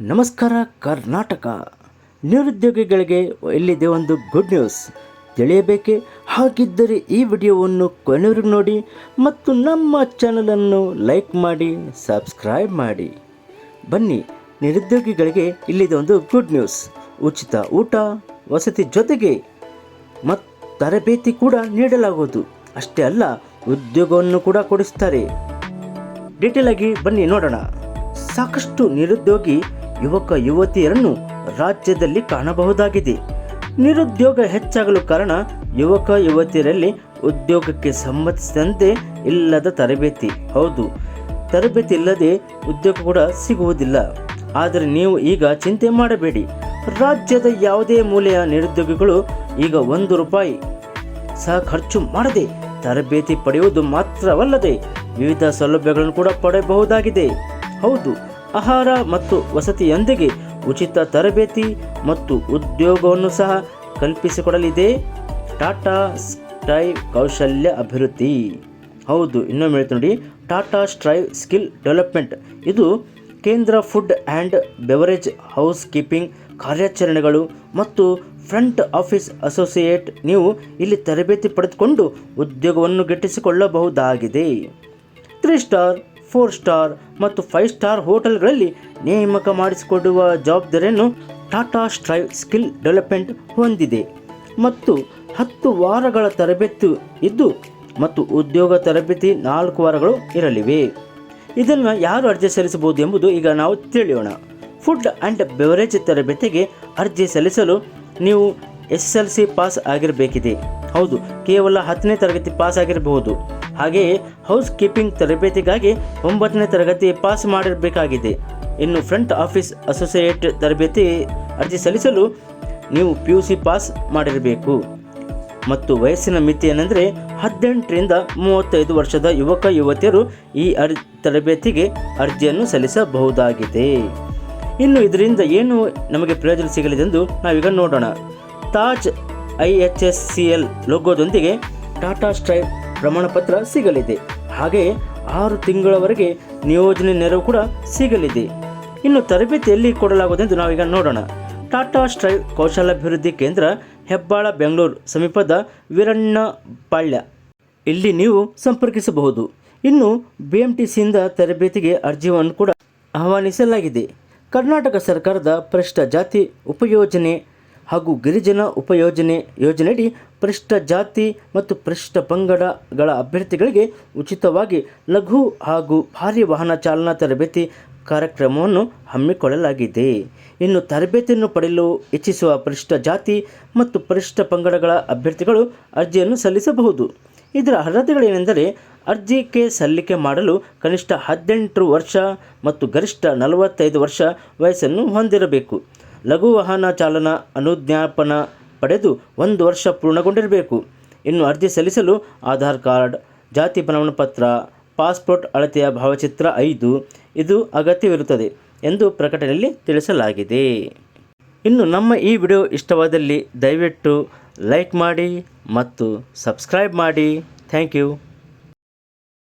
ನಮಸ್ಕಾರ, ಕರ್ನಾಟಕ. ನಿರುದ್ಯೋಗಿಗಳಿಗೆ ಇಲ್ಲಿದೆ ಒಂದು ಗುಡ್ ನ್ಯೂಸ್ ತಿಳಿಯಬೇಕೆ? ಹಾಗಿದ್ದರೆ ಈ ವಿಡಿಯೋವನ್ನು ಕೊನೆವರೆಗೂ ನೋಡಿ ಮತ್ತು ನಮ್ಮ ಚಾನಲನ್ನು ಲೈಕ್ ಮಾಡಿ ಸಬ್ಸ್ಕ್ರೈಬ್ ಮಾಡಿ. ಬನ್ನಿ, ನಿರುದ್ಯೋಗಿಗಳಿಗೆ ಇಲ್ಲಿದೆ ಒಂದು ಗುಡ್ ನ್ಯೂಸ್ ಉಚಿತ ಊಟ, ವಸತಿ ಜೊತೆಗೆ ಮತ್ತು ತರಬೇತಿ ಕೂಡ ನೀಡಲಾಗುವುದು. ಅಷ್ಟೇ ಅಲ್ಲ, ಉದ್ಯೋಗವನ್ನು ಕೂಡ ಕೊಡಿಸ್ತಾರೆ. ಡೀಟೇಲ್ ಆಗಿ ಬನ್ನಿ, ನೋಡೋಣ. ಸಾಕಷ್ಟು ನಿರುದ್ಯೋಗಿ ಯುವಕ ಯುವತಿಯರನ್ನು ರಾಜ್ಯದಲ್ಲಿ ಕಾಣಬಹುದಾಗಿದೆ. ನಿರುದ್ಯೋಗ ಹೆಚ್ಚಾಗಲು ಕಾರಣ ಯುವಕ ಯುವತಿಯರಲ್ಲಿ ಉದ್ಯೋಗಕ್ಕೆ ಸಂಬಂಧಿಸಿದಂತೆ ಇಲ್ಲದ ತರಬೇತಿ. ಹೌದು, ತರಬೇತಿ ಇಲ್ಲದೆ ಉದ್ಯೋಗ ಕೂಡ ಸಿಗುವುದಿಲ್ಲ. ಆದರೆ ನೀವು ಈಗ ಚಿಂತೆ ಮಾಡಬೇಡಿ. ರಾಜ್ಯದ ಯಾವುದೇ ಮೂಲೆಯ ನಿರುದ್ಯೋಗಿಗಳು ಈಗ ಒಂದು ರೂಪಾಯಿ ಸಹ ಖರ್ಚು ಮಾಡದೆ ತರಬೇತಿ ಪಡೆಯುವುದು ಮಾತ್ರವಲ್ಲದೆ ವಿವಿಧ ಸೌಲಭ್ಯಗಳನ್ನು ಕೂಡ ಪಡೆಯಬಹುದಾಗಿದೆ. ಹೌದು ಆಹಾರ ಮತ್ತು ವಸತಿಯೊಂದಿಗೆ ಉಚಿತ ತರಬೇತಿ ಮತ್ತು ಉದ್ಯೋಗವನ್ನು ಸಹ ಕಲ್ಪಿಸಿಕೊಡಲಿದೆ. ಟಾಟಾ ಸ್ಟ್ರೈವ್ ಕೌಶಲ್ಯ ಅಭಿವೃದ್ಧಿ. ಹೌದು, ಇನ್ನೊಮ್ಮೆ ಹೇಳ್ತೀನಿ ನೋಡಿ. Tata Strive skill development. ಇದು ಕೇಂದ್ರ food and beverage house keeping ಕಾರ್ಯಾಚರಣೆಗಳು ಮತ್ತು ಫ್ರಂಟ್ ಆಫೀಸ್ ಅಸೋಸಿಯೇಟ್. ನೀವು ಇಲ್ಲಿ ತರಬೇತಿ ಪಡೆದುಕೊಂಡು ಉದ್ಯೋಗವನ್ನು ಗಿಟ್ಟಿಸಿಕೊಳ್ಳಬಹುದಾಗಿದೆ. ತ್ರೀ ಸ್ಟಾರ್ ಫೋರ್ ಸ್ಟಾರ್ ಮತ್ತು ಫೈವ್ ಸ್ಟಾರ್ ಹೋಟೆಲ್ಗಳಲ್ಲಿ ನೇಮಕ ಮಾಡಿಸಿಕೊಡುವ ಜವಾಬ್ದಾರಿಯನ್ನು ಟಾಟಾ ಸ್ಟ್ರೈವ್ ಸ್ಕಿಲ್ ಡೆವಲಪ್ಮೆಂಟ್ ಹೊಂದಿದೆ. ಮತ್ತು ಹತ್ತು ವಾರಗಳ ತರಬೇತಿ ಇದ್ದು ಮತ್ತು ಉದ್ಯೋಗ ತರಬೇತಿ ನಾಲ್ಕು ವಾರಗಳು ಇರಲಿವೆ. ಇದನ್ನು ಯಾರು ಅರ್ಜಿ ಸಲ್ಲಿಸಬಹುದು ಎಂಬುದು ಈಗ ನಾವು ತಿಳಿಯೋಣ. ಫುಡ್ ಆ್ಯಂಡ್ ಬೆವರೇಜ್ ತರಬೇತಿಗೆ ಅರ್ಜಿ ಸಲ್ಲಿಸಲು ನೀವು ಎಸ್ ಎಲ್ ಸಿ ಪಾಸ್ ಆಗಿರಬೇಕಿದೆ. ಹೌದು, ಕೇವಲ ಹತ್ತನೇ ತರಗತಿ ಪಾಸ್ ಆಗಿರಬಹುದು. ಹಾಗೆಯೇ ಹೌಸ್ ಕೀಪಿಂಗ್ ತರಬೇತಿಗಾಗಿ ಒಂಬತ್ತನೇ ತರಗತಿ ಪಾಸ್ ಮಾಡಿರಬೇಕಾಗಿದೆ. ಇನ್ನು ಫ್ರಂಟ್ ಆಫೀಸ್ ಅಸೋಸಿಯೇಟ್ ತರಬೇತಿ ಅರ್ಜಿ ಸಲ್ಲಿಸಲು ನೀವು ಪಿ ಯು ಸಿ ಪಾಸ್ ಮಾಡಿರಬೇಕು. ಮತ್ತು ವಯಸ್ಸಿನ ಮಿತಿ ಏನೆಂದರೆ ಹದಿನೆಂಟರಿಂದ ಮೂವತ್ತೈದು ವರ್ಷದ ಯುವಕ, ಯುವತಿಯರು ಈ ಅರ್, ತರಬೇತಿಗೆ ಅರ್ಜಿಯನ್ನು ಸಲ್ಲಿಸಬಹುದಾಗಿದೆ. ಇನ್ನು ಇದರಿಂದ ಏನು ನಮಗೆ ಪ್ರಯೋಜನ ಸಿಗಲಿದೆ ಎಂದು ನಾವೀಗ ನೋಡೋಣ. Taj I H S C L ಲೋಗೋದೊಂದಿಗೆ Tata Strive ಪ್ರಮಾಣಪತ್ರ ಸಿಗಲಿದೆ. ಹಾಗೆಯೇ ಆರು ತಿಂಗಳವರೆಗೆ ನಿಯೋಜನೆ ನೆರವು ಕೂಡ ಸಿಗಲಿದೆ. ಇನ್ನು ತರಬೇತಿ ಎಲ್ಲಿ ಕೊಡಲಾಗುವುದೆಂದು ನಾವೀಗ ನೋಡೋಣ. ಟಾಟಾ ಸ್ಟ್ರೈವ್ ಕೌಶಲಾಭಿವೃದ್ಧಿ ಕೇಂದ್ರ, ಹೆಬ್ಬಾಳ, ಬೆಂಗಳೂರು, ಸಮೀಪದ ವೀರಣ್ಣಪಾಳ್ಯ ಇಲ್ಲಿ ನೀವು ಸಂಪರ್ಕಿಸಬಹುದು. ಇನ್ನು ಬಿ ಎಂ ಟಿ ಸಿಯಿಂದ ತರಬೇತಿಗೆ ಅರ್ಜಿಯನ್ನು ಕೂಡ ಆಹ್ವಾನಿಸಲಾಗಿದೆ. ಕರ್ನಾಟಕ ಸರ್ಕಾರದ ಪರಿಶಿಷ್ಟ ಜಾತಿ ಉಪಯೋಜನೆ ಹಾಗೂ ಗಿರಿಜನ ಉಪಯೋಜನೆ ಯೋಜನೆಯಡಿ ಪರಿಷ್ಠ ಜಾತಿ ಮತ್ತು ಪರಿಷ್ಠ ಪಂಗಡಗಳ ಅಭ್ಯರ್ಥಿಗಳಿಗೆ ಉಚಿತವಾಗಿ ಲಘು ಹಾಗೂ ಭಾರಿ ವಾಹನ ಚಾಲನಾ ತರಬೇತಿ ಕಾರ್ಯಕ್ರಮವನ್ನು ಹಮ್ಮಿಕೊಳ್ಳಲಾಗಿದೆ. ಇನ್ನು ತರಬೇತಿಯನ್ನು ಪಡೆಯಲು ಇಚ್ಛಿಸುವ ಪರಿಷ್ಠ ಜಾತಿ ಮತ್ತು ಪರಿಷ್ಠ ಪಂಗಡಗಳ ಅಭ್ಯರ್ಥಿಗಳು ಅರ್ಜಿಯನ್ನು ಸಲ್ಲಿಸಬಹುದು. ಇದರ ಅರ್ಹತೆಗಳೇನೆಂದರೆ ಅರ್ಜಿಗೆ ಸಲ್ಲಿಕೆ ಮಾಡಲು ಕನಿಷ್ಠ ಹದಿನೆಂಟು ವರ್ಷ ಮತ್ತು ಗರಿಷ್ಠ ನಲವತ್ತೈದು ವರ್ಷ ವಯಸ್ಸನ್ನು ಹೊಂದಿರಬೇಕು. ಲಘು ವಾಹನ ಚಾಲನಾ, ಅನುಜ್ಞಾಪನ ಪಡೆದು ಒಂದು ವರ್ಷ ಪೂರ್ಣಗೊಂಡಿರಬೇಕು. ಇನ್ನು ಅರ್ಜಿ ಸಲ್ಲಿಸಲು ಆಧಾರ್ ಕಾರ್ಡ್, ಜಾತಿ ಪ್ರಮಾಣಪತ್ರ, ಪಾಸ್ಪೋರ್ಟ್ ಅಳತೆಯ ಭಾವಚಿತ್ರ ಐದು ಇದು ಅಗತ್ಯವಿರುತ್ತದೆ ಎಂದು ಪ್ರಕಟಣೆಯಲ್ಲಿ ತಿಳಿಸಲಾಗಿದೆ. ಇನ್ನು ನಮ್ಮ ಈ ವಿಡಿಯೋ ಇಷ್ಟವಾದಲ್ಲಿ ದಯವಿಟ್ಟು ಲೈಕ್ ಮಾಡಿ ಮತ್ತು ಸಬ್ಸ್ಕ್ರೈಬ್ ಮಾಡಿ. Thank you.